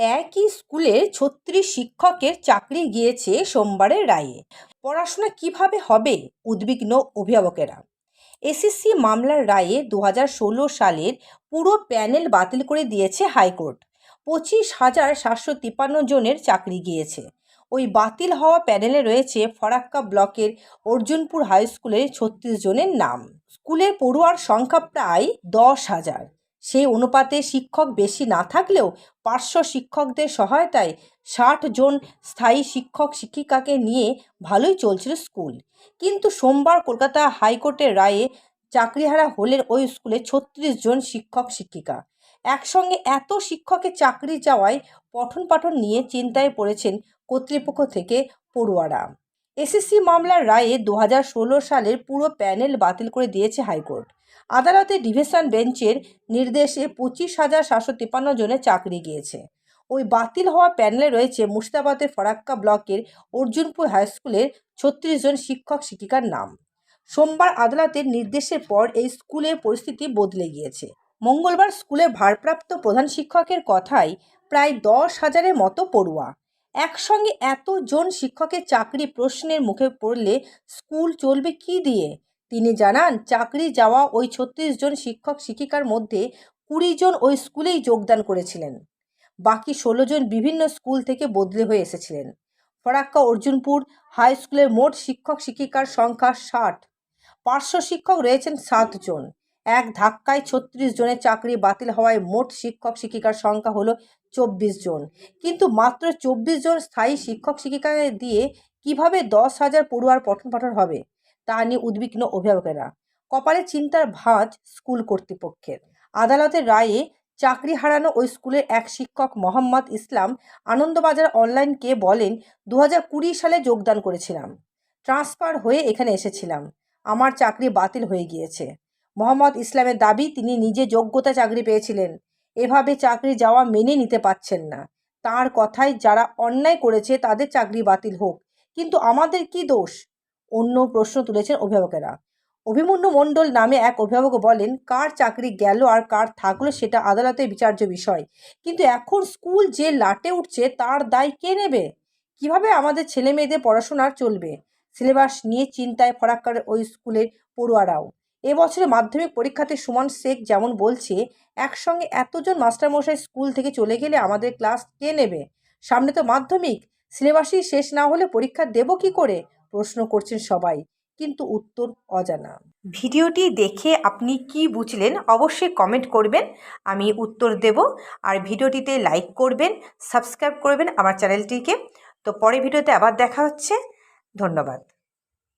একই স্কুলে ছত্রিশ শিক্ষকের চাকরি গিয়েছে সোমবারের রায়ে। পড়াশোনা কীভাবে হবে? উদ্বিগ্ন অভিভাবকেরা। এসএসসি মামলার রায়ে দু সালের পুরো প্যানেল বাতিল করে দিয়েছে হাইকোর্ট। পঁচিশ হাজার সাতশো তিপ্পান্ন জনের চাকরি গিয়েছে। ওই বাতিল হওয়া প্যানেলে রয়েছে ফরাক্কা ব্লকের অর্জুনপুর হাই স্কুলের ছত্রিশ জনের নাম। স্কুলের পড়ুয়ার সংখ্যা প্রায় দশ হাজার। সেই অনুপাতে শিক্ষক বেশি না থাকলেও পার্শ্ব শিক্ষকদের সহায়তায় ষাট জন স্থায়ী শিক্ষক শিক্ষিকাকে নিয়ে ভালোই চলছিল স্কুল। কিন্তু সোমবার কলকাতা হাইকোর্টের রায়ে চাকরিহারা হলেন ওই স্কুলে ছত্রিশ জন শিক্ষক শিক্ষিকা। একসঙ্গে এত শিক্ষকের চাকরি যাওয়ায় পঠন পাঠন নিয়ে চিন্তায় পড়েছেন কর্তৃপক্ষ থেকে পড়ুয়ারা। এসএসসি মামলার রায়ে দু সালের পুরো প্যানেল বাতিল করে দিয়েছে হাইকোর্ট। আদালতে ডিভিশন বেঞ্চের নির্দেশে পঁচিশ হাজার সাতশো তিপ্পান্ন জনের চাকরি গিয়েছে। ওই বাতিল হওয়া প্যানেলে রয়েছে মুর্শিদাবাদের ফরাক্কা ব্লকের অর্জুনপুর হাই স্কুলের ছত্রিশ জন শিক্ষক শিক্ষিকার নাম। সোমবার আদালতের নির্দেশের পর এই স্কুলের পরিস্থিতি বদলে গিয়েছে। মঙ্গলবার স্কুলের ভারপ্রাপ্ত প্রধান শিক্ষকের কথায় প্রায় দশ হাজারের মতো পড়ুয়া। একসঙ্গে এতজন শিক্ষকের চাকরি প্রশ্নের মুখে পড়লে স্কুল চলবে কি দিয়ে? তিনি জানান, চাকরি যাওয়া ওই ছত্রিশ জন শিক্ষক শিক্ষিকার মধ্যে কুড়ি জন ওই স্কুলেই যোগদান করেছিলেন। বাকি ষোলো জন বিভিন্ন স্কুল থেকে বদলে হয়ে এসেছিলেন। ফরাক্কা অর্জুনপুর হাই স্কুলের মোট শিক্ষক শিক্ষিকার সংখ্যা ষাট। পার্শ্ব শিক্ষক রয়েছেন সাতজন এক ধাক্কায় ছত্রিশ জনের চাকরি বাতিল হওয়ায় মোট শিক্ষক শিক্ষিকার সংখ্যা হলো চব্বিশ জন। কিন্তু মাত্র চব্বিশ জন স্থায়ী শিক্ষক শিক্ষিকাকে দিয়ে কীভাবে দশ হাজার পড়ুয়ার পঠন পাঠন হবে? তা নিয়ে উদ্বিগ্ন অভিভাবকেরা। কপালে চিন্তার ভাঁজ স্কুল কর্তৃপক্ষের। আদালতের রায়ে চাকরি হারানো ওই স্কুলের এক শিক্ষক মোহাম্মদ ইসলাম আনন্দবাজার অনলাইনকে বলেন দু কুড়ি সালে যোগদান করেছিলাম। ট্রান্সফার হয়ে এখানে এসেছিলাম। আমার চাকরি বাতিল হয়ে গিয়েছে। মোহাম্মদ ইসলামের দাবি, তিনি নিজে যোগ্যতা চাকরি পেয়েছিলেন। এভাবে চাকরি যাওয়া মেনে নিতে পারছেন না। তার কথায় যারা অন্যায় করেছে, তাদের চাকরি বাতিল হোক। কিন্তু আমাদের কি দোষ? অন্য প্রশ্ন তুলেছেন অভিভাবকেরা। অভিমন্যু মণ্ডল নামে এক অভিভাবক বলেন, কার চাকরি গেল আর কার থাকল সেটা আদালতে বিচার্য বিষয়। কিন্তু এখন স্কুল যে লাটে উঠছে, তার দায় কে নেবে? কীভাবে আমাদের ছেলে মেয়েদের পড়াশোনা চলবে? সিলেবাস নিয়ে চিন্তায় ফরাক্কার ওই স্কুলের পড়ুয়ারাও। এবছরে মাধ্যমিক পরীক্ষাতে সুমন শেখ যেমন বলছে, একসঙ্গে এতজন মাস্টারমশাই স্কুল থেকে চলে গেলে আমাদের ক্লাস কে নেবে? সামনে তো মাধ্যমিক, সিলেবাসই শেষ না হলে পরীক্ষা দেব কি করে? প্রশ্ন করছেন সবাই, কিন্তু উত্তর অজানা। ভিডিওটি দেখে আপনি কি বুঝলেন অবশ্যই কমেন্ট করবেন, আমি উত্তর দেব। আর ভিডিওটিতে লাইক করবেন, সাবস্ক্রাইব করবেন আমার চ্যানেলটিকে। তো পরে ভিডিওতে আবার দেখা হচ্ছে, ধন্যবাদ।